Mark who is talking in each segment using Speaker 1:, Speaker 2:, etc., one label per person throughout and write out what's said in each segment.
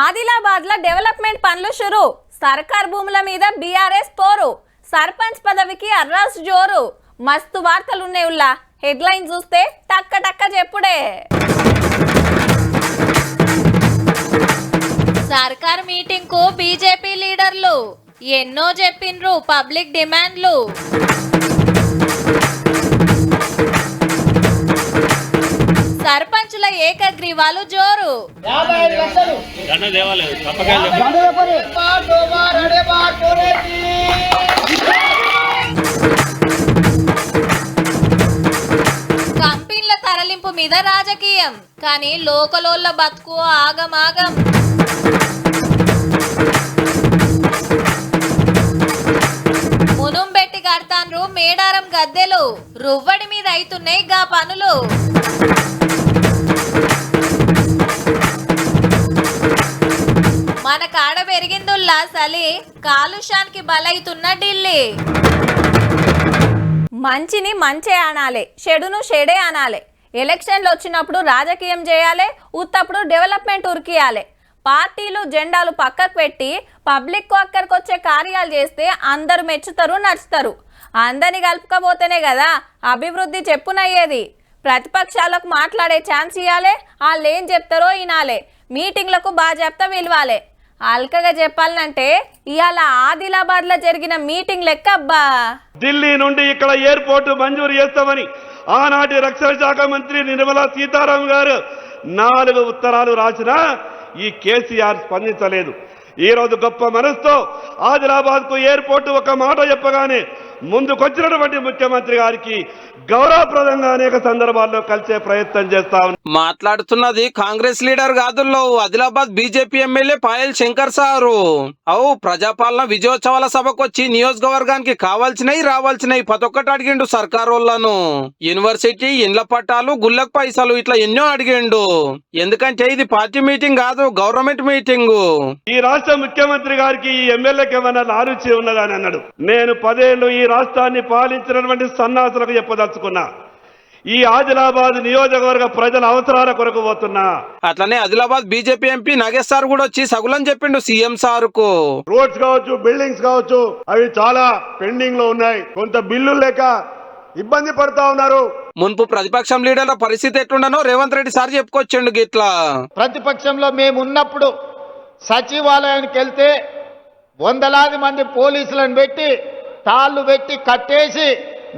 Speaker 1: ఆదిలాబాద్లో డెవలప్మెంట్ పనులు షురు. సర్కార్ భూముల మీద బీఆర్ఎస్ పోరు. సర్పంచ్ పదవికి అర్రాస్ జోరు. మస్తు వార్తలు ఉన్నాయి ఉల్లా. హెడ్లైన్ చూస్తే టక్క టక్క చెప్పుడే. సర్కార్ మీటింగ్కు బీజేపీ లీడర్లు. ఎన్నో చెప్పిండ్రు పబ్లిక్ డిమాండ్లు. సర్పంచుల ఏకగ్రీవాలు జోరు. కంపెనీల తరలింపు మీద రాజకీయం కానీ లోకలోళ్ళ బతుకు ఆగమాగం. మునుం పెట్టి కడతాన్రు మేడారం గద్దెలు. రువ్వడి మీద అవుతున్నాయి గా పనులు. మన కాడ పెరిగిందుల్లా సలి కాలుష్యానికి బలైతున్న ఢిల్లీ. మంచిని మంచే అనాలి షెడును షెడే అనాలి. ఎలక్షన్లు వచ్చినప్పుడు రాజకీయం చేయాలి ఉత్తప్పుడు డెవలప్మెంట్ ఉరికియాలి. పార్టీలు జెండాలు పక్కకు పెట్టి పబ్లిక్ అక్కడికి వచ్చే కార్యాలు చేస్తే అందరు మెచ్చుతారు నడుస్తారు. అందరిని కలుపుకపోతేనే కదా అభివృద్ధి చెప్పునయ్యేది. ప్రతిపక్షాలకు మాట్లాడే ఛాన్స్ ఇవ్వాలి వాళ్ళు ఏం చెప్తారో వినాలే మీటింగ్లకు బా చెప్తా విలువాలే. అల్కగా చెప్పాలంటే ఇవాళ ఆదిలాబాద్లో జరిగిన మీటింగ్ లెక్క అబ్బా.
Speaker 2: ఢిల్లీ నుండి ఇక్కడ ఎయిర్పోర్ట్ మంజూరు చేస్తామని ఆనాటి రక్షణ శాఖ మంత్రి నిర్మలా సీతారాం గారు నాలుగు ఉత్తరాలు రాసినా ఈ కేసీఆర్ స్పందించలేదు. ఈ రోజు గొప్ప మనసుతో ఆదిలాబాద్కు ఎయిర్పోర్టు ఎయిర్పోర్ట్ ఒక మాట చెప్పగానే ముందుకొచ్చినటువంటి ముఖ్యమంత్రి గారికి గౌరవప్రదంగా అనేక సందర్భాల్లో కలిసే ప్రయత్నం చేస్తా.
Speaker 3: మాట్లాడుతున్నది Congress leader కాదుల్లో Adilabad BJP MLA Payal Shankar sir. అవు ప్రజాపాలన విజయోత్సవాల సభకు వచ్చి నియోజకవర్గానికి కావాల్సినవి రావాల్సినవి ప్రతి ఒక్కటి అడిగిండు సర్కార్ వాళ్ళను యూనివర్సిటీ ఇండ్ల పట్టాలు గుళ్ళకు పైసలు ఇట్లా ఎన్నో అడిగిండు. ఎందుకంటే ఇది పార్టీ మీటింగ్ కాదు గవర్నమెంట్ మీటింగ్.
Speaker 2: ఈ రాష్ట్ర ముఖ్యమంత్రి గారికి ఈ ఎమ్మెల్యేకి ఏమైనా లారుచి ఉన్నదని అన్నాడు. నేను పదేళ్ళు ఈ రాష్ట్రాన్ని పాలించినటువంటి సన్నాసులకు చెప్పదలుచుకున్నా ఈ ఆదిలాబాద్ నియోజకవర్గ ప్రజల అవసరాల కొరకు పోతున్నా.
Speaker 3: అట్లనే Adilabad BJP MP Nagesh sir కూడా వచ్చి సగులం చెప్పిండు సీఎం సార్కు.
Speaker 4: రోడ్స్ కావచ్చు బిల్డింగ్స్ కావచ్చు అవి చాలా పెండింగ్లో ఉన్నాయి. కొంత బిల్లులు లేక ఇబ్బంది పడతా ఉన్నారు.
Speaker 3: మున్పు ప్రతిపక్షం లీడర్ల పరిస్థితి ఎట్లుండనో రేవంత్ రెడ్డి సార్ చెప్పుకొచ్చిండు గిట్లా.
Speaker 5: ప్రతిపక్షంలో మేము ఉన్నప్పుడు సచివాలయానికి వెళ్తే వందలాది మంది పోలీసులను పెట్టి తాళ్ళు పెట్టి కట్టేసి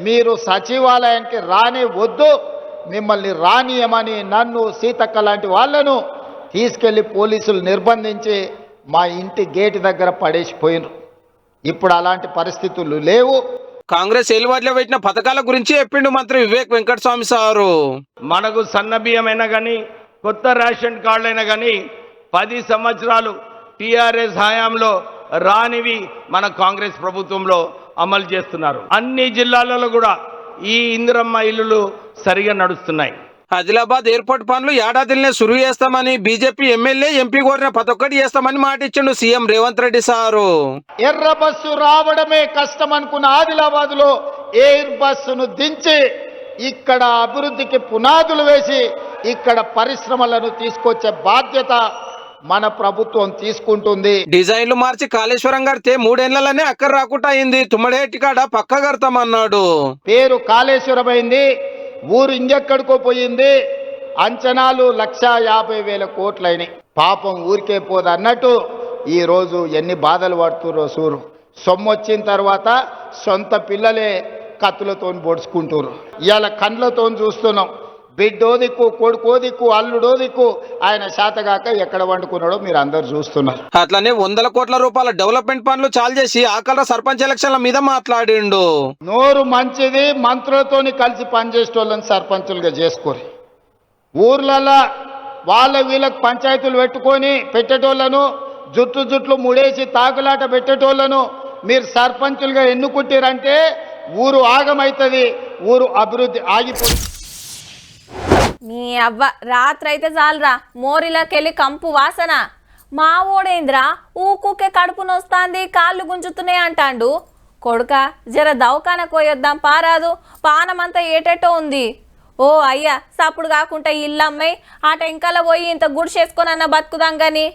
Speaker 5: మీరు సచివాలయానికి రాని వద్దు మిమ్మల్ని రానియమని నన్ను సీతక్క లాంటి వాళ్ళను తీసుకెళ్ళి పోలీసులు నిర్బంధించి మా ఇంటి గేటు దగ్గర పడేసిపోయినరు ఇప్పుడు అలాంటి పరిస్థితులు లేవు.
Speaker 3: కాంగ్రెస్ ఏలువాడిలో పెట్టిన పథకాల గురించి చెప్పిండు మంత్రి వివేక్ వెంకటస్వామి సారు.
Speaker 6: మనకు సన్న బియ్యమైనా కానీ కొత్త రేషన్ కార్డులైనా కానీ పది సంవత్సరాలు టీఆర్ఎస్ హయాంలో రానివి మన కాంగ్రెస్ ప్రభుత్వంలో. అమలు చేస్తున్నారు. అన్ని జిల్లాలలో కూడా ఈ ఇందిరమ్మ ఇల్లులు సరిగా నడుస్తున్నాయి.
Speaker 3: ఆదిలాబాద్ ఎయిర్పోర్ట్ పనులు ఏడాదిలోనే సురువు చేస్తామని బీజేపీ ఎమ్మెల్యే ఎంపీ కోరిన ప్రతి ఒక్కటి చేస్తామని మాట ఇచ్చిండు సీఎం రేవంత్ రెడ్డి సారు.
Speaker 5: ఎర్ర బస్సు రావడమే కష్టం అనుకున్న ఆదిలాబాద్లో ఎయిర్ బస్సును దించి ఇక్కడ అభివృద్ధికి పునాదులు వేసి ఇక్కడ పరిశ్రమలను తీసుకొచ్చే బాధ్యత మన ప్రభుత్వం తీసుకుంటుంది.
Speaker 3: డిజైన్లు మార్చి కాళేశ్వరం కడితే మూడేళ్ళలోనే అక్కర రాకుండా అయింది. తుమ్మడేటి కాడ పక్క కడతామన్నాడు
Speaker 5: పేరు కాళేశ్వరం అయింది ఊరు ఇంకెక్కడికో పోయింది. అంచనాలు లక్ష యాభై వేల కోట్లయినాయి పాపం ఊరికే పోదు అన్నట్టు ఈరోజు ఎన్ని బాధలు పడుతుర్రో సూరు. సొమ్ము వచ్చిన తర్వాత సొంత పిల్లలే కత్తులతో పొడుచుకుంటారు ఇవాళ కండ్లతో చూస్తున్నాం. బిడ్డో దిక్కు కొడుకో దిక్కు అల్లుడో దిక్కు ఆయన శాతగాక ఎక్కడ వండుకున్నాడో మీరు అందరు చూస్తున్నారు.
Speaker 3: అట్లనే వందల కోట్ల రూపాయల డెవలప్మెంట్ పనులు చాలు చేసి ఆకల సర్పంచ్ ఎలక్షన్ల మీద మాట్లాడిండు.
Speaker 5: నోరు మంచిది మంత్రులతోని కలిసి పనిచేసేటోళ్ళని సర్పంచులుగా చేసుకోరు. ఊర్లలో వాళ్ళ వీళ్ళకి పంచాయతీలు పెట్టుకొని పెట్టేటోళ్ళను జుట్టు జుట్లు ముడేసి తాకులాట పెట్టేటోళ్ళను మీరు సర్పంచులుగా ఎన్నుకుంటారంటే ఊరు ఆగమవుతుంది ఊరు అభివృద్ధి ఆగిపోతుంది
Speaker 1: నీ అవ్వ రాత్రైతే చాలరా. మోరిలోకెళ్ళి కంపు వాసన. మా ఓడేంద్రా ఊకూకే కడుపు నొస్తాంది కాళ్ళు గుంజుతున్నాయి అంటాండు. కొడుక జర దవకాన కోయొద్దాం పారాదు. పానమంతా ఏటేటో ఉంది. ఓ అయ్యా సప్పుడు కాకుండా ఇల్లమ్మాయి ఆ టెంకాల పోయి ఇంత గుడిసేసుకొని అన్న బతుకుదాం గాని.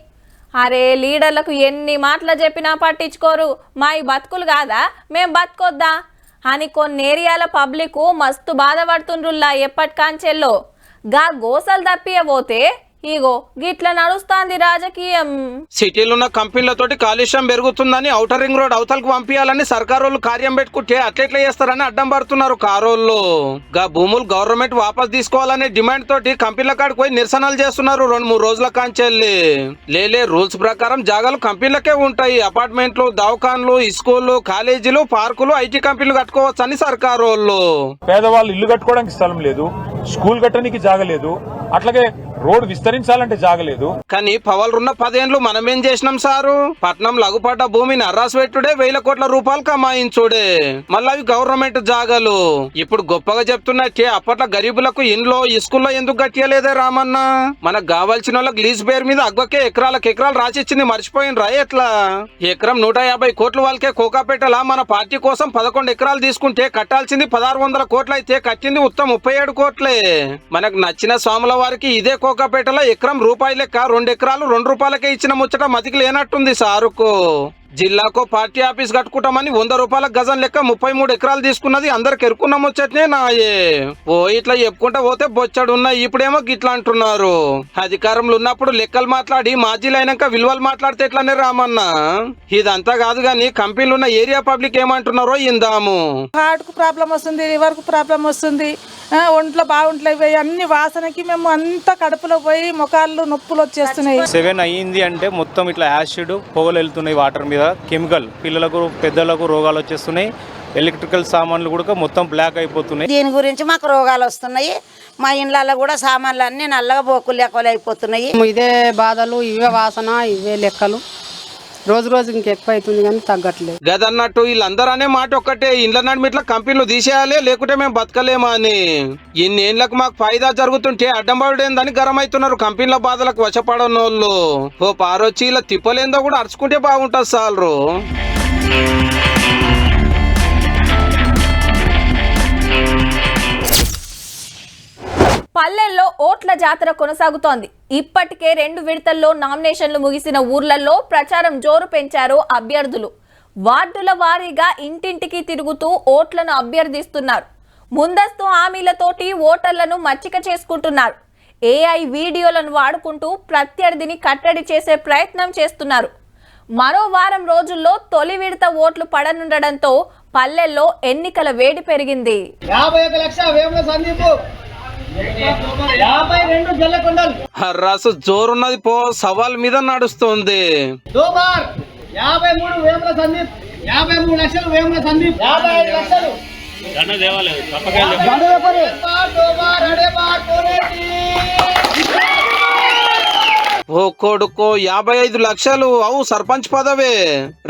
Speaker 1: అరే లీడర్లకు ఎన్ని మాటలు చెప్పినా పట్టించుకోరు. మా ఈ బతుకులు కాదా? మేం బతుకొద్దా? అని కొన్ని ఏరియాల పబ్లిక్ మస్తు బాధపడుతుండ్రుల్లా ఎప్పటికాంచెల్లో. గా గోసలు తప్పియబోతే ఇగో గిట్ల నడుస్తాంది రాజకీయం.
Speaker 3: సిటీలో ఉన్న కంపెనీలతోటి కాలుష్యం పెరుగుతుందని ఔటర్ రింగ్ రోడ్ అవతలకు పంపించాలని సర్కారు వాళ్ళు కార్యం పెట్టుకుంటే అట్లెట్లా చేస్తారని అడ్డం పడుతున్నారు కారోళ్ళు. గా భూములు గవర్నమెంట్ వాపస్ తీసుకోవాలనే డిమాండ్ తోటి కంపెనీల కాడికి పోయి నిరసనలు చేస్తున్నారు రెండు మూడు రోజుల కాంచెల్లి. లేలే రూల్స్ ప్రకారం జాగాలు కంపెనీలకే ఉంటాయి. అపార్ట్మెంట్లు దవాఖాన్లు స్కూళ్ళు కాలేజీలు పార్కులు ఐటీ కంపెనీలు కట్టుకోవచ్చు అని సర్కారు వాళ్ళు
Speaker 7: పేదవాళ్ళు ఇల్లు కట్టుకోవడానికి స్థలం లేదు స్కూల్ కట్టడానికి జాగలేదు అట్లాగే రోడ్ విస్తరించాలంటే జాగలేదు.
Speaker 3: కానీ పవలున్న పదేండ్లు మనమేం చేసినాం సారు? పట్నం లగుపడ్డ భూమిని అర్రాసు పెట్టుడే వేల కోట్ల రూపాయలు కమాయించుడే. మళ్ళీ అవి గవర్నమెంట్ జాగాలు. ఇప్పుడు గొప్పగా చెప్తున్నట్టే అప్పట్లో గరీబులకు ఇంట్లో ఇస్కూల్లో ఎందుకు కట్టలేదే రామన్న? మనకు కావాల్సిన వాళ్ళకి లీజ్ పేరు మీద అగ్గకే ఎకరాలకు ఎకరాలు రాసిచ్చింది మర్చిపోయినరా ఎట్లా? ఎకరం నూట యాభై కోట్ల వాళ్ళకే కోకాపేటలా మన పార్టీ కోసం పదకొండు ఎకరాలు తీసుకుంటే కట్టాల్సింది పదహారు వందల కోట్లు అయితే కట్టింది ఉత్తమ ముప్పై ఏడు కోట్లే. మనకు నచ్చిన స్వాముల వారికి ఇదే కోకాపేటలో ఎకరం రూపాయి లెక్క రెండు ఎకరాలు రెండు రూపాయలకే ఇచ్చిన ముచ్చట మతికి లేనట్టుంది సారుకు జిల్లాకు పార్టీ ఆఫీస్ కట్టుకుంటామని వంద రూపాయల గజం లెక్క ముప్పై మూడు ఎకరాలు తీసుకున్నది అందరికి ఎరుకున్న ముచ్చటనే నాయే. ఓ ఇట్లా చెప్పుకుంటా పోతే బొచ్చడున్నాయి ఇప్పుడేమో గిట్లా అంటున్నారు. అధికారంలో ఉన్నప్పుడు లెక్కలు మాట్లాడి మాజీలు అయినాక విలువలు మాట్లాడితే ఎట్లానే రామన్న? ఇదంతా కాదు గాని కంపెనీలు ఉన్న ఏరియా పబ్లిక్ ఏమంటున్నారో ఇందాము.
Speaker 8: హార్ట్కు ప్రాబ్లం వస్తుంది లివర్కు ప్రాబ్లం వస్తుంది. ఒంట్లో బాగుంటలే ఇవి అన్ని వాసనకి మేము అంతా కడుపులో పోయి ముఖాలు నొప్పులు వచ్చేస్తున్నాయి.
Speaker 9: సెవెన్ అయ్యింది అంటే మొత్తం ఇట్లా యాసిడ్ పొగలు వెళ్తున్నాయి వాటర్ మీద. కెమికల్ పిల్లలకు పెద్దలకు రోగాలు వచ్చేస్తున్నాయి. ఎలక్ట్రికల్ సామాన్లు కూడా మొత్తం బ్లాక్ అయిపోతున్నాయి.
Speaker 10: దీని గురించి మాకు రోగాలు వస్తున్నాయి. మా ఇండ్లలో కూడా సామాన్లు అన్ని నల్లగా బోకులు లెక్కలు అయిపోతున్నాయి.
Speaker 8: ఇదే బాధలు ఇవే వాసన ఇవే లెక్కలు. రోజు రోజు ఇంకెక్కువ అవుతుంది కానీ తగ్గట్లేదు.
Speaker 3: గదన్నట్టు వీళ్ళందరూ అనే మాట ఒక్కటే ఇండ్ల నడిమిట్ల కంపెనీలు తీసేయాలి లేకుంటే మేము బతకలేమా అని. ఇన్నేళ్ళకు మాకు ఫాయిదా జరుగుతుంటే అడ్డం పడేందని గరం అవుతున్నారు కంపెనీల బాధలకు వశపడనోళ్ళు. ఓ పారొచ్చి ఇలా తిప్పలేందో కూడా అరుచుకుంటే బాగుంటుంది సాలరు.
Speaker 1: పల్లెల్లో ఓట్ల జాతర కొనసాగుతోంది. ఇప్పటికే రెండు విడతల్లో నామినేషన్లు ముగిసిన ఊర్లలో ప్రచారం జోరు పెంచారు అభ్యర్థులు. వార్డుల వారీగా ఇంటింటికి తిరుగుతూ ఓట్లను అభ్యర్థిస్తున్నారు. ముందస్తు హామీలతోటి ఓటర్లను మచ్చిక చేసుకుంటున్నారు. ఏఐ వీడియోలను వాడుకుంటూ ప్రత్యర్థిని కట్టడి చేసే ప్రయత్నం చేస్తున్నారు. మరో వారం రోజుల్లో తొలి విడత ఓట్లు పడనుండడంతో పల్లెల్లో ఎన్నికల వేడి పెరిగింది.
Speaker 11: యాభై ఒక లక్ష వేముల సందీపు యాభై రెండు జల్లకొండలు.
Speaker 3: హర్రాసు జోరున్నది పో సవాల్ మీద నడుస్తుంది.
Speaker 11: దోబార్ యాభై మూడు వేముల సందీప్ యాభై మూడు లక్షలు వేముల సందీప్. యాభై ఐదు లక్షలు. దండవేపరి. దోబార్, అడేబార్, కోనేటి.
Speaker 3: ఓ కొడుకో యాభై ఐదు లక్షలు. అవు సర్పంచ్ పదవే.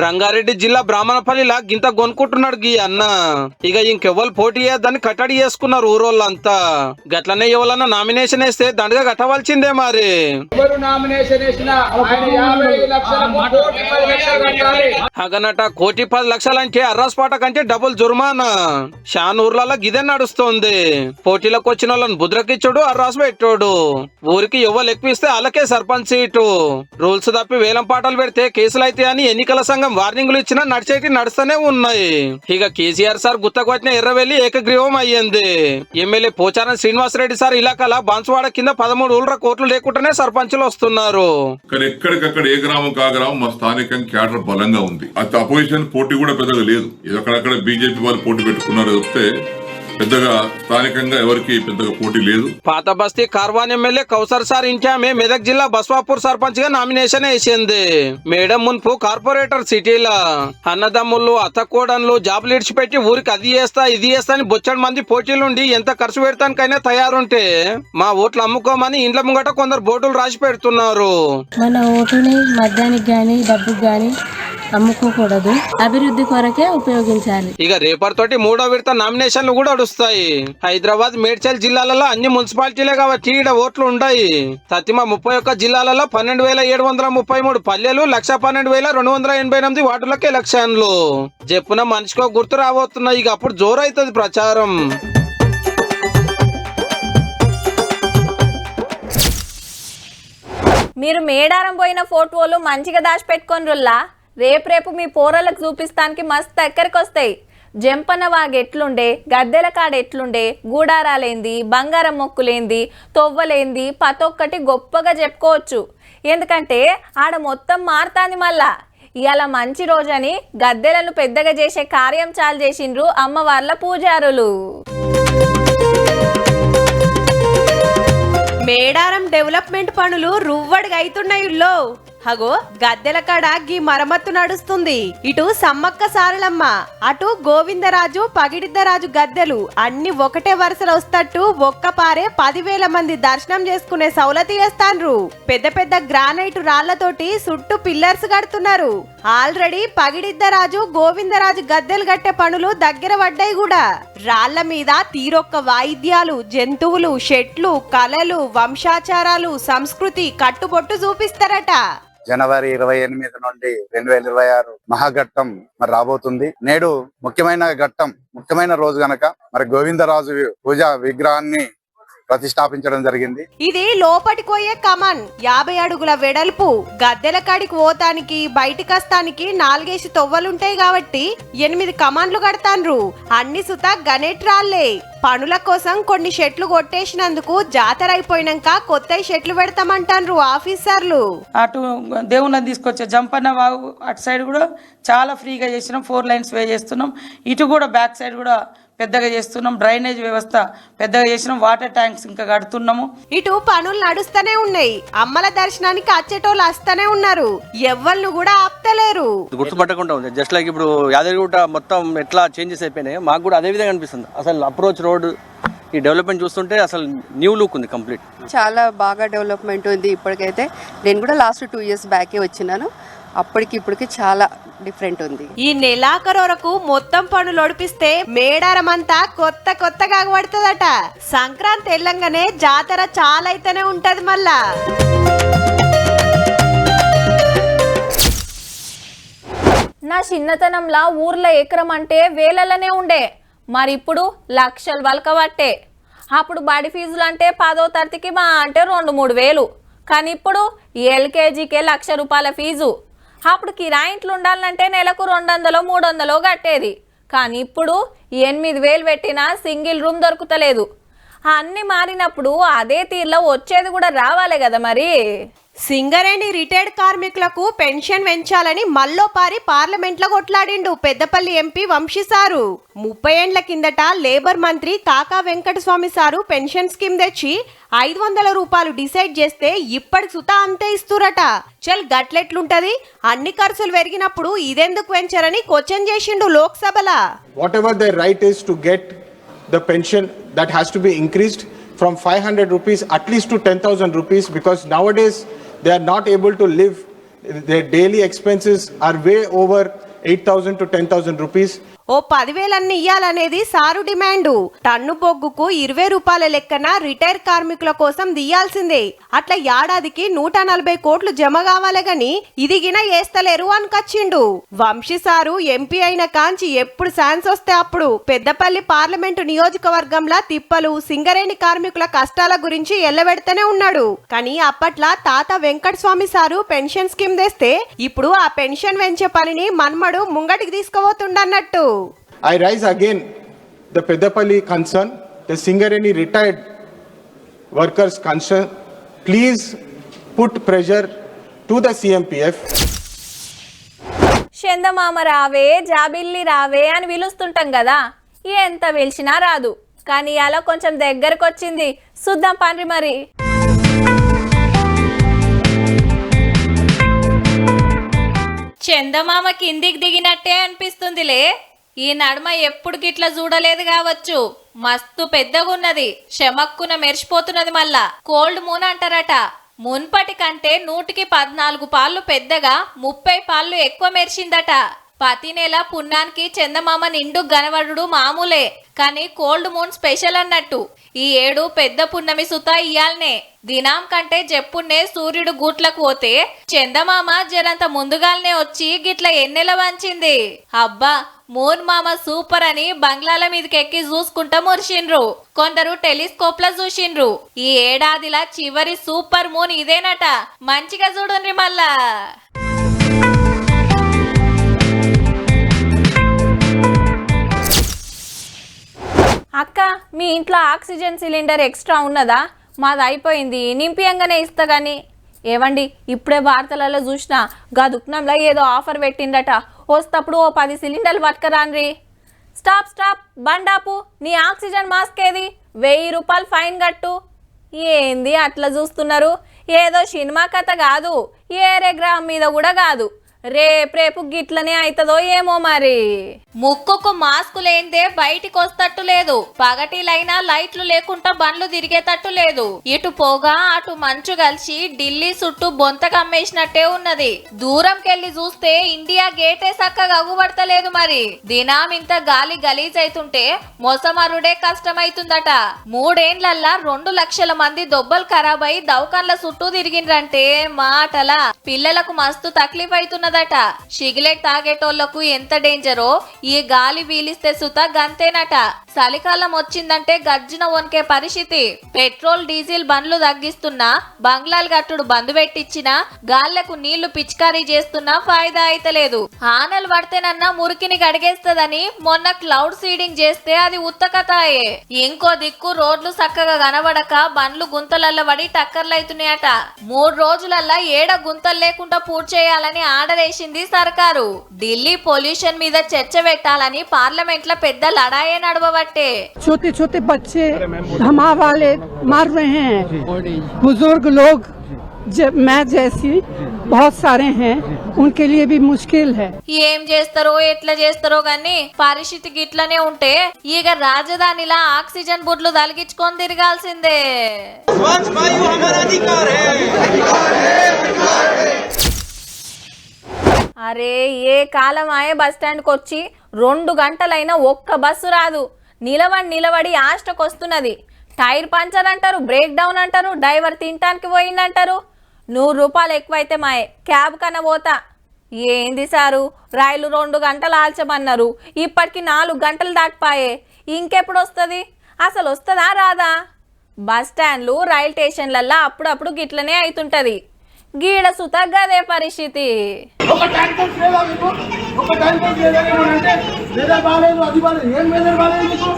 Speaker 3: రంగారెడ్డి జిల్లా బ్రాహ్మణపల్లిలా గింత కొనుక్కుంటున్నాడు గీ అన్న. ఇక ఇంకెవ్వరు పోటీ చేయొద్దని కట్టడి చేసుకున్నారు ఊరోళ్ళంతా. గట్లనే ఎవరన్నా నామినేషన్ వేస్తే దండగా కట్టవలసిందే మరి.
Speaker 11: ఎవరు
Speaker 3: అగనట కోటి పది లక్షలంటే అర్రాస్పాట కంటే డబుల్ జుర్మానా. షాన్ ఊర్లలో గిదే నడుస్తోంది. పోటీలకు వచ్చిన వాళ్ళని బుద్రకిచ్చుడు అర్రాస్ పెట్టాడు. ఊరికి ఎవ్వరు ఎక్కువిస్తే వాళ్ళకే సర్పంచ్. సీటు రూల్స్ తప్పి వేలం పాటలు పెడితే కేసులు అయితే అని ఎన్నికల సంఘం వార్నింగ్లు ఇచ్చినా నడిచేటి నడుస్తూనే ఉన్నాయి. ఇక కేసీఆర్ సార్ గుత్తకొట్టిన ఎర్రవెల్లి ఏకగ్రీవం అయ్యింది. ఎమ్మెల్యే పోచారం శ్రీనివాసరెడ్డి సార్ ఇలాకాల బాన్సువాడ కింద పదమూడు ఊళ్ళ కోట్లు లేకుండానే సర్పంచులు వస్తున్నారు.
Speaker 12: ఎక్కడికక్కడ ఏ గ్రామం కా గ్రామం మా స్థానికం క్యాడర్ బలంగా ఉంది. అది అపోజిషన్ పోటీ కూడా పెద్దగా లేదు. ఇది అక్కడక్కడ బీజేపీ వాళ్ళు పోటీ పెట్టుకున్నారు తప్పితే పెద్దగా స్థానికంగా ఎవరికి పెద్దగా పోటీ లేదు.
Speaker 3: పాత బస్తీ కార్వాన్ ఎమ్మెల్యే కౌసర్ సార్ ఇంటామే మెదక్ జిల్లా బస్వాపూర్ సర్పంచ్గా నామినేషన్ వేసింది. మేడం మున్పు కార్పొరేటర్ సిటీలా అన్నదమ్ములు అత్తకోడన్లు జాబులు ఇడిచిపెట్టి ఊరికి అది చేస్తా ఇది చేస్తా అని బొచ్చడి మంది పోటీలుండి ఎంత ఖర్చు పెడతానికైనా తయారుంటే మా ఓట్లు అమ్ముకోమని ఇండ్ల ముంగట కొందరు బోర్డులు రాసి పెడుతున్నారు.
Speaker 8: మన ఓటుని మద్యానికి గాని డబ్బుకి గాని అమ్ముకోకూడదు అభివృద్ధి కొరకే ఉపయోగించాలి.
Speaker 3: ఇక రేపటితోటి మూడో విడత నామినేషన్లు కూడా వస్తాయి హైదరాబాద్ మేడ్చల్ జిల్లాలలో అన్ని మున్సిపాలిటీలే కాబట్టి ఈడ ఓట్లు ఉన్నాయి తతిమ ముప్పై ఒక్క జిల్లాలలో పన్నెండు వేల ఏడు వందల ముప్పై మూడు పల్లెలు లక్ష పన్నెండు వేల రెండు వందల ఎనభై ఎనిమిది వార్డులకు ఎలక్షన్లు. చెప్పున మనిషికో గుర్తు రాబోతున్నాయి. ఇక అప్పుడు జోరైతుంది ప్రచారం.
Speaker 1: మీరు మేడారం పోయిన ఫోటోలు మంచిగా దాచిపెట్టుకొని రేపు రేపు మీ పోరలకు చూపిస్తానికి మస్తు ఎక్కడికి వస్తాయి జంపన్న వాగ్ ఎట్లుండే గద్దెల కాడ ఎట్లుండే గూడారాలేంది బంగారం మొక్కులేంది తొవ్వలేంది పతొక్కటి గొప్పగా చెప్పుకోవచ్చు. ఎందుకంటే ఆడ మొత్తం మారుతాంది మళ్ళా. ఇవాళ మంచి రోజని గద్దెలను పెద్దగా చేసే కార్యం చాలు చేసిండ్రు అమ్మవార్ల పూజారులు.
Speaker 13: మేడారం డెవలప్మెంట్ పనులు రువ్వడిగా అవుతున్నాయిల్లో హగో గద్దెల కాడ గీ మరమ్మత్తు నడుస్తుంది. ఇటు సమ్మక్క సారలమ్మ అటు గోవిందరాజు పగిడిద్దరాజు గద్దెలు అన్ని ఒకటే వరుసలో వస్తట్టు ఒక్కపారే పదివేల మంది దర్శనం చేసుకునే సౌలతి వేస్తాన్రు. పెద్ద పెద్ద గ్రానైట్ రాళ్ళతోటి చుట్టూ పిల్లర్స్ కడుతున్నారు. ఆల్రెడీ పగిడిద్దరాజు గోవిందరాజు గద్దెలు కట్టే పనులు దగ్గర పడ్డాయి కూడా. రాళ్ళ మీద తీరొక్క వాయిద్యాలు జంతువులు షెట్లు కళలు వంశాచారాలు సంస్కృతి కట్టుబొట్టు చూపిస్తారట.
Speaker 5: జనవరి ఇరవై ఎనిమిది నుండి రెండు వేల ఇరవై ఆరు మహాఘట్టం మరి రాబోతుంది. నేడు ముఖ్యమైన ఘట్టం ముఖ్యమైన రోజు గనక మరి గోవిందరాజు పూజ విగ్రహాన్ని ప్రతిష్టాపించడం జరిగింది.
Speaker 13: ఇది లోపటికి పోయే కమన్. యాభై అడుగుల వెడల్పు. గద్దెల కాడికి పోతానికి బయటికి వస్తానికి నాలుగేసి తొవ్వలుంటాయి కాబట్టి ఎనిమిది కమాన్లు కడతాన్రు. అన్ని సుత గణేట్ రాళ్ళే. పనుల కోసం కొన్ని షెట్లు కొట్టేసినందుకు జాతర అయిపోయినాక కొత్త షెట్లు పెడతామంటాన్రు ఆఫీసర్లు.
Speaker 8: అటు దేవుళ్ళని తీసుకొచ్చే జంపన్న వాగు అటు సైడ్ కూడా చాలా ఫ్రీగా చేసినాం. ఫోర్ లైన్స్ వే చేస్తున్నాం. ఇటు కూడా బ్యాక్ సైడ్ కూడా పెద్దగా చేస్తున్నాం డ్రైనేజ్ వ్యవస్థ పెద్దగా చేసినాం వాటర్ ట్యాంక్స్ ఇంకా కడుతున్నాము.
Speaker 13: ఇటు పనులు నడుస్తూనే ఉన్నాయి అమ్మల దర్శనానికి వచ్చేటోళ్ళు వస్తూనే ఉన్నారు ఎవ్వళ్ళు కూడా ఆపుతలేరు.
Speaker 9: గుర్తుపట్టకుండా ఉంది. జస్ట్ లైక్ ఇప్పుడు యాదగిరిగుట్ట మొత్తం ఎట్లా చేంజెస్ అయిపోయినాయి మాకు కూడా అదే విధంగా అనిపిస్తుంది. అసలు అప్రోచ్ రోడ్ ఈ డెవలప్మెంట్ చూస్తుంటే అసలు న్యూ లుక్ ఉంది కంప్లీట్
Speaker 10: చాలా బాగా డెవలప్మెంట్ ఉంది ఇప్పటికైతే. నేను కూడా లాస్ట్ టూ ఇయర్స్ బ్యాకే వచ్చినాను. అప్పటికి ఇప్పటికి చాలా డిఫరెంట్ ఉంది.
Speaker 13: ఈ నెలాఖరు వరకు మొత్తం పనులు ఒడిపిస్తే మేడారం అంతా కొత్త కొత్తగా పడుతుందట సంక్రాంతి వెళ్ళంగానే జాతర చాలా అయితేనే ఉంటది మళ్ళా.
Speaker 1: నా చిన్నతనంలో ఊర్లో ఎకరం అంటే వేలలోనే ఉండే. మరి ఇప్పుడు లక్షలు వలకబట్టే. అప్పుడు బడి ఫీజులు అంటే పదో తరగతికి మా అంటే రెండు మూడు వేలు. కానీ ఇప్పుడు ఎల్కేజీకే లక్ష రూపాయల ఫీజు. అప్పుడు కిరాయింట్లు ఉండాలంటే నెలకు రెండు వందలు మూడు వందలు కట్టేది. కానీ ఇప్పుడు ఎనిమిది వేలు పెట్టినా సింగిల్ రూమ్ దొరుకుతలేదు. అన్నీ మారినప్పుడు అదే తీరులో వచ్చేది కూడా రావాలి కదా మరి.
Speaker 13: సింగరేణి రిటైర్డ్ కార్మికులకు పెన్షన్ పెంచాలని మల్లోపారి పార్లమెంట్లో కొట్లాడిండు పెద్దపల్లి ఎంపీ వంశీ సారు. ముప్పై ఏండ్ల కిందట లేబర్ మంత్రి కాకా వెంకటస్వామి సారు పెన్షన్ స్కీమ్ తెచ్చి ఐదు వందల రూపాయలు డిసైడ్ చేస్తే ఇప్పటి సుత అంతే ఇస్తురట. చల్ గట్లెట్లుంటది? అన్ని ఖర్చులు పెరిగినప్పుడు ఇదెందుకు వెంచరని అని క్వశ్చన్ చేసిండు లోక్సభల.
Speaker 7: Daily expenses are way over eight thousand to ten thousand rupees
Speaker 13: ఓ పదివేలన్నీ ఇయ్యాలనేది సారు డిమాండు. టన్ను బొగ్గుకు ఇరవై రూపాయల లెక్కన రిటైర్ కార్మికుల కోసం దియ్యాల్సిందే. అట్లా ఏడాదికి నూట నలభై కోట్లు జమ కావాలి గాని ఇదిగిన ఏస్తలేరు వేస్తలేరు అనుకొచ్చిండు. వంశీ సారు ఎంపీ అయిన కాంచి ఎప్పుడు ఛాన్స్ వస్తే అప్పుడు పెద్దపల్లి పార్లమెంటు నియోజకవర్గంలో తిప్పలు సింగరేణి కార్మికుల కష్టాల గురించి ఎల్లబెడతనే ఉన్నాడు. కానీ అప్పట్లా తాత Venkata Swamy sir pension scheme తెస్తే ఇప్పుడు ఆ పెన్షన్ వెంచే పనిని మన్మడు ముంగటికి తీసుకుపోతుండన్నట్టు.
Speaker 7: I raise again the Peddapalli concern the singer any retired workers concern please put pressure to the CMPF
Speaker 1: చందమామ రావే జాబిల్లి రావే అని పిలుస్తుంటాం కదా. ఎంత పిలిచినా రాదు. కానీ అలా కొంచెం దగ్గరకు వచ్చింది చూద్దాం పండ్రి మరి. చందమామ కిందికి దిగినట్టే అనిపిస్తుందిలే. ఈ నడుమ ఎప్పుడు గిట్లా చూడలేదు కావచ్చు. మస్తు పెద్దగున్నది. శమక్కున మెరిసిపోతున్నది మళ్ళా కోల్డ్ మూన్ అంటారట. మున్పటి కంటే నూటికి పద్నాలుగు పాళ్ళు పెద్దగా ముప్పై పాళ్ళు ఎక్కువ మెరిసిందట. ప్రతి నెల పున్నానికి చందమామ నిండు గనవడుడు మామూలే కానీ కోల్డ్ మూన్ స్పెషల్ అన్నట్టు. ఈ ఏడు పెద్ద పున్నమి సుత ఇయాలనే దినాం కంటే జప్పున్నే సూర్యుడు గూట్లకు పోతే చందమామ జరంత ముందుగాల్నే వచ్చి గిట్ల ఎన్నెల వంచింది. అబ్బా మూన్ మామ సూపర్ అని బంగ్లాల మీదకెక్కి చూసుకుంటా మురిసిండ్రు కొందరు టెలిస్కోప్లో చూసిండ్రు ఈ ఏడాదిలా చివరి సూపర్ మూన్ ఇదేనట. మంచిగా చూడండి మళ్ళా. అక్క మీ ఇంట్లో ఆక్సిజన్ సిలిండర్ ఎక్స్ట్రా ఉన్నదా? మాది అయిపోయింది నింపియంగానే ఇస్తా కానీ ఏవండి ఇప్పుడే వార్తలలో చూసిన గా ఏదో ఆఫర్ పెట్టిండట వస్తప్పుడు ఓ పది సిలిండర్లు పట్టుకరాన్రి స్టాప్ స్టాప్ బండాపు నీ ఆక్సిజన్ మాస్క్ ఏది? వెయ్యి రూపాయలు ఫైన్ కట్టు. ఏంది అట్లా చూస్తున్నారు? ఏదో సినిమా కథ కాదు ఏరే గ్రహం మీద కూడా కాదు. రేపు రేపు గిట్లనే అవుతుందో ఏమో మరి. ముక్కుకు మాస్క్ లేనిదే బయటికి వస్తట్టు లేదు. పగటిలైనా లైట్లు లేకుండా బండ్లు తిరిగేటట్టు లేదు. ఇటు పోగా అటు మంచు కలిసి ఢిల్లీ చుట్టూ బొంత కమ్మేసినట్టే ఉన్నది. దూరంకెళ్ళి చూస్తే ఇండియా గేటే చక్కగా అగుబడతలేదు మరి. దినాం ఇంత గాలి గలీజ్ అవుతుంటే మొసమరుడే కష్టమైతుందట. మూడేండ్లల్లా రెండు లక్షల మంది దొబ్బలు ఖరాబ్ అయి దవకాన్ల చుట్టూ తిరిగిండ్రంటే మాటల. పిల్లలకు మస్తు తక్లీఫ్ అవుతున్నదట సిగరెట్ తాగేటోళ్ళకు ఎంత డేంజరో? ఈ గాలి వీలిస్తే సుత గంతేనట. చలికాలం వచ్చిందంటే గర్జున వణికే పరిస్థితి. పెట్రోల్ డీజిల్ బండ్లు తగ్గిస్తున్నా బంగ్లాలు గట్టుడు బంద్ పెట్టించినా గాళ్ళకు నీళ్ళు పిచికారీ చేస్తున్నా ఫాయిదా అయితలేదు ఆనలు పడితేనన్నా మురికిని గడిగేస్తదని మొన్న క్లౌడ్ సీడింగ్ చేస్తే అది ఉత్తకతాయే ఇంకో దిక్కు రోడ్లు చక్కగా కనబడక బండ్లు గుంతలల్ల పడి టక్కర్లైతున్నాయట. మూడు రోజులల్లా ఏడ గుంతలు లేకుండా పూర్తి చేయాలని ఆర్డర్ వేసింది సర్కారు ఢిల్లీ పొల్యూషన్ మీద చర్చ పెట్టాలని పార్లమెంట్ లో పెద్ద లడాయే నడవబట్టే
Speaker 14: छोटे छोटे बच्चे धमा वाले मर रहे हैं बुजुर्ग लोग ज- मैं जैसी बहुत सारे हैं उनके लिए भी मुश्किल है
Speaker 1: ఏం చేస్తారో ఎట్లా చేస్తారో గాని పరిస్థితి గిట్లనే ఉంటే ఇక రాజధానిలా ఆక్సిజన్ బుడ్లు తలిగించుకొని తిరగాల్సిందే అరే ఏ కాలం ఆయే బస్ స్టాండ్కి వచ్చి రెండు గంటలైనా ఒక్క బస్సు రాదు. నిలబడి నిలబడి ఆస్టకు వస్తున్నది టైర్ పంచర్ అంటారు బ్రేక్ డౌన్ అంటారు డ్రైవర్ తినటానికి పోయిందంటారు. నూరు రూపాయలు ఎక్కువైతే మాయే క్యాబ్ కన్నా పోతా. ఏంది సారు రైలు రెండు గంటలు ఆల్చమన్నారు ఇప్పటికి నాలుగు గంటలు దాటిపాయే. ఇంకెప్పుడు వస్తుంది అసలు వస్తుందా రాదా? బస్ స్టాండ్లు రైల్ స్టేషన్లల్లో అప్పుడప్పుడు గిట్లనే అవుతుంటుంది గీడ సుత గదే పరిస్థితి
Speaker 11: ఒక లేదా మీకు? ఒక లేదా అంటే బాగాలేదు అది బాగాలేదు ఏం బాగాలేదు మీకు?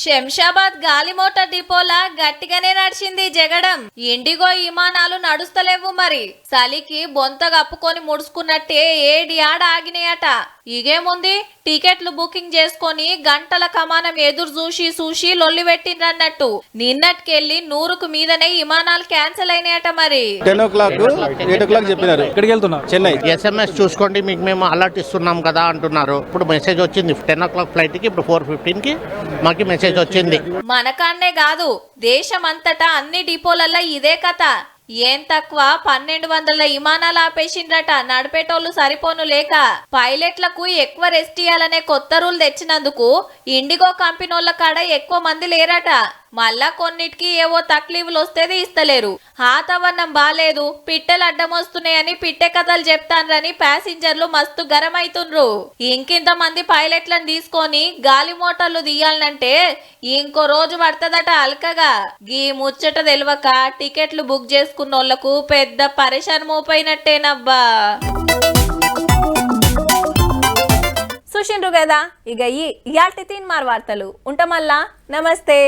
Speaker 1: శంషాబాద్ గాలి మోటార్ డిపోలా గట్టిగానే నడిచింది జగడం. ఇండిగో విమానాలు నడుస్తలేవు మరి. చలికి బొంత కప్పుకొని ముడుచుకున్నట్టే ఏడి ఆడ ఆగినాయట. ఇగేముంది టికెట్లు బుకింగ్ చేసుకొని గంటల కమానం ఎదురు చూసి చూసి లొల్లి పెట్టిండ్రన్నట్టు. నిన్నటికెళ్ళి నూరుకు మీదనే విమానాలు క్యాన్సిల్ అయినాయట మరి.
Speaker 9: Ten o'clock eight o'clock చెప్పినారు. ఇక్కడికి వెళ్తున్నా చెన్నై.
Speaker 15: ఎస్ఎంఎస్ చూసుకోండి మీకు మేము అలర్ట్ ఇస్తున్నాం కదా అంటున్నారు. ఇప్పుడు మెసేజ్ వచ్చింది టెన్ ఓ క్లాక్ ఫ్లైట్కి ఇప్పుడు ఫోర్ ఫిఫ్టీన్కి మాకు మెసేజ్ వచ్చింది.
Speaker 1: మనకాన్నే కాదు దేశమంతటా అన్ని డిపోలల్లో ఇదే కథ. ఏం తక్కువ పన్నెండు వందల విమానాలు ఆపేసిండ్రట నడిపేటోళ్ళు సరిపోను లేక. పైలట్లకు ఎక్కువ రెస్ట్ ఇయ్యాలనే కొత్త రూల్ తెచ్చినందుకు ఇండిగో కంపెనీల కాడ ఎక్కువ మంది లేరట. మళ్ళా కొన్నిటికి ఏవో తక్లీఫ్లు వస్తేది ఇస్తలేరు వాతావరణం బాలేదు. పిట్టలు అడ్డమొస్తున్నాయని పిట్టె కథలు చెప్తాన్రని ప్యాసింజర్లు మస్తు గరమైతుండ్రు. ఇంకింత మంది పైలట్లను తీసుకొని గాలి మోటార్లు తీయాలంటే ఇంకో రోజు పడుతుందట అల్కగా. గీ ముచ్చట తెలియక టికెట్లు బుక్ చేసుకున్న పెద్ద పరిశాన్ మోపైనట్టేనబ్బా చూసిండ్రు కదా? ఇక ఈ ఇయాల్టి తీన్ మార్ వార్తలు. ఉంటామల్లా? నమస్తే.